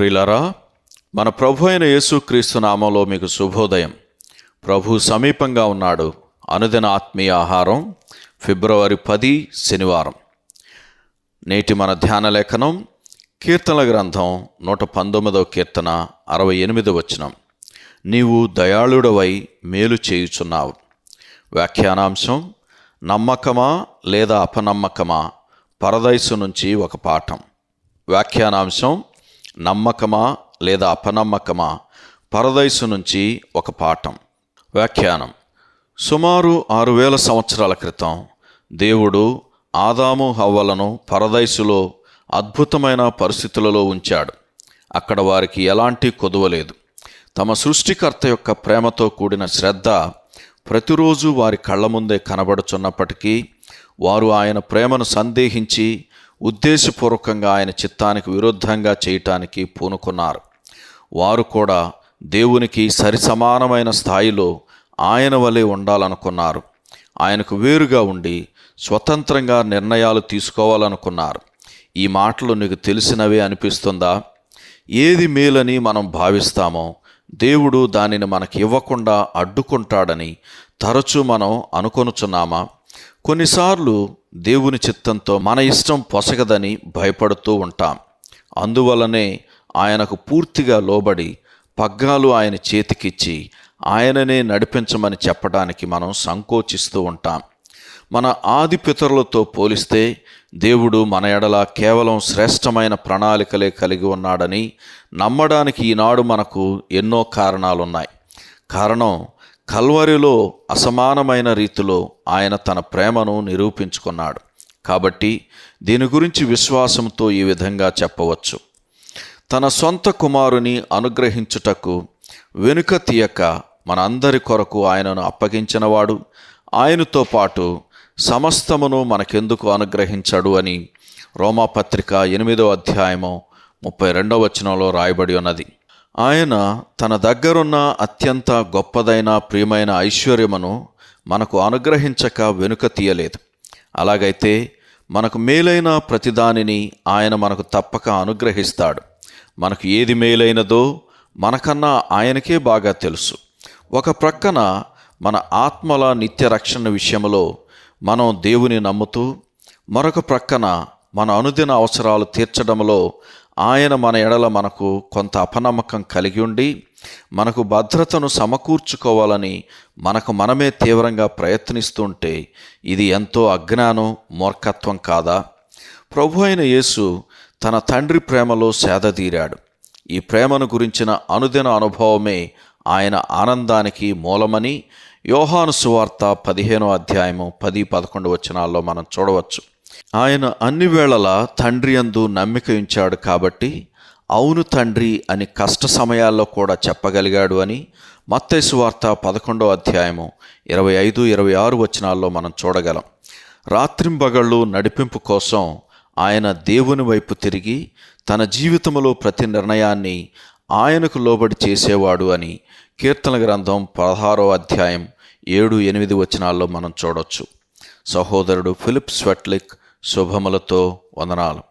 ప్రియులరా మన ప్రభు అయిన యేసుక్రీస్తు నామంలో మీకు శుభోదయం. ప్రభు సమీపంగా ఉన్నాడు. అనుదిన ఆత్మీయ ఆహారం ఫిబ్రవరి పది శనివారం. నేటి మన ధ్యాన లేఖనం కీర్తనల గ్రంథం నూట పంతొమ్మిదవ కీర్తన అరవై ఎనిమిది వచనం. నీవు దయాళుడవై మేలు చేయుచున్నావు. వ్యాఖ్యానాంశం నమ్మకమా లేదా అపనమ్మకమా? పరదైసు నుంచి ఒక పాఠం. వ్యాఖ్యానాంశం నమ్మకమా లేదా అపనమ్మకమా? పరదైసు నుంచి ఒక పాఠం. వ్యాఖ్యానం. సుమారు ఆరు వేల సంవత్సరాల క్రితం దేవుడు ఆదాము హవ్వలను పరదైసులో అద్భుతమైన పరిస్థితులలో ఉంచాడు. అక్కడ వారికి ఎలాంటి కొదువలేదు తమ సృష్టికర్త యొక్క ప్రేమతో కూడిన శ్రద్ధ ప్రతిరోజు వారి కళ్ళ ముందే కనబడుచున్నప్పటికీ వారు ఆయన ప్రేమను సందేహించి ఉద్దేశపూర్వకంగా ఆయన చిత్తానికి విరుద్ధంగా చేయటానికి పూనుకున్నారు. వారు కూడా దేవునికి సరిసమానమైన స్థాయిలో ఆయన వలె ఉండాలనుకున్నారు. ఆయనకు వేరుగా ఉండి స్వతంత్రంగా నిర్ణయాలు తీసుకోవాలనుకున్నారు. ఈ మాటలు నీకు తెలిసినవే అనిపిస్తుందా? ఏది మేలని మనం భావిస్తామో దేవుడు దానిని మనకి ఇవ్వకుండా అడ్డుకుంటాడని తరచూ మనం అనుకొనుచున్నామా? కొన్నిసార్లు దేవుని చిత్తంతో మన ఇష్టం పొసగదని భయపడుతూ ఉంటాం. అందువలనే ఆయనకు పూర్తిగా లోబడి పగ్గాలు ఆయన చేతికిచ్చి ఆయననే నడిపించమని చెప్పడానికి మనం సంకోచిస్తూ ఉంటాం. మన ఆది పితరులతో పోలిస్తే దేవుడు మన ఎడల కేవలం శ్రేష్టమైన ప్రణాళికలే కలిగి ఉన్నాడని నమ్మడానికి ఈనాడు మనకు ఎన్నో కారణాలున్నాయి. కారణం కల్వరిలో అసమానమైన రీతిలో ఆయన తన ప్రేమను నిరూపించుకున్నాడు. కాబట్టి దీని గురించి విశ్వాసంతో ఈ విధంగా చెప్పవచ్చు. తన సొంత కుమారుని అనుగ్రహించుటకు వెనుక తీయక మనందరి కొరకు ఆయనను అప్పగించినవాడు. ఆయనతో పాటు సమస్తమును మనకెందుకు అనుగ్రహించడు అని రోమాపత్రిక ఎనిమిదో అధ్యాయము ముప్పై రెండవ వచనంలో రాయబడి ఉన్నది. ఆయన తన దగ్గరున్న అత్యంత గొప్పదైన ప్రియమైన ఐశ్వర్యమును మనకు అనుగ్రహించక వెనుక తీయలేదు. అలాగైతే మనకు మేలైన ప్రతిదానిని ఆయన మనకు తప్పక అనుగ్రహిస్తాడు. మనకు ఏది మేలైనదో మనకన్నా ఆయనకే బాగా తెలుసు. ఒక ప్రక్కన మన ఆత్మల నిత్య రక్షణ విషయంలో మనం దేవుని నమ్ముతూ మరొక ప్రక్కన మన అనుదిన అవసరాలు తీర్చడంలో ఆయన మన ఎడల మనకు కొంత అపనమ్మకం కలిగి ఉండి మనకు భద్రతను సమకూర్చుకోవాలని మనకు మనమే తీవ్రంగా ప్రయత్నిస్తుంటే ఇది ఎంతో అజ్ఞానం మూర్ఖత్వం కాదా? ప్రభు అయిన యేసు తన తండ్రి ప్రేమలో సేదతీరాడు ఈ ప్రేమను గురించిన అనుదిన అనుభవమే ఆయన ఆనందానికి మూలమని యోహాను సువార్త పదిహేనో అధ్యాయము పది పదకొండు వచనాల్లో మనం చూడవచ్చు. ఆయన అన్ని వేళలా తండ్రి అందు నమ్మిక ఉంచాడు కాబట్టి అవును తండ్రి అని కష్ట సమయాల్లో కూడా చెప్పగలిగాడు అని మత్తైసు వార్త పదకొండో అధ్యాయము ఇరవై ఐదు ఇరవై ఆరు వచనాల్లో మనం చూడగలం. రాత్రింబగళ్ళు నడిపింపు కోసం ఆయన దేవుని వైపు తిరిగి తన జీవితంలో ప్రతి నిర్ణయాన్ని ఆయనకు లోబడి చేసేవాడు అని కీర్తన గ్రంథం పదహారో అధ్యాయం ఏడు ఎనిమిది వచనాల్లో మనం చూడొచ్చు. సహోదరుడు ఫిలిప్ స్వెట్లిక్ శుభములతో వందనాలు.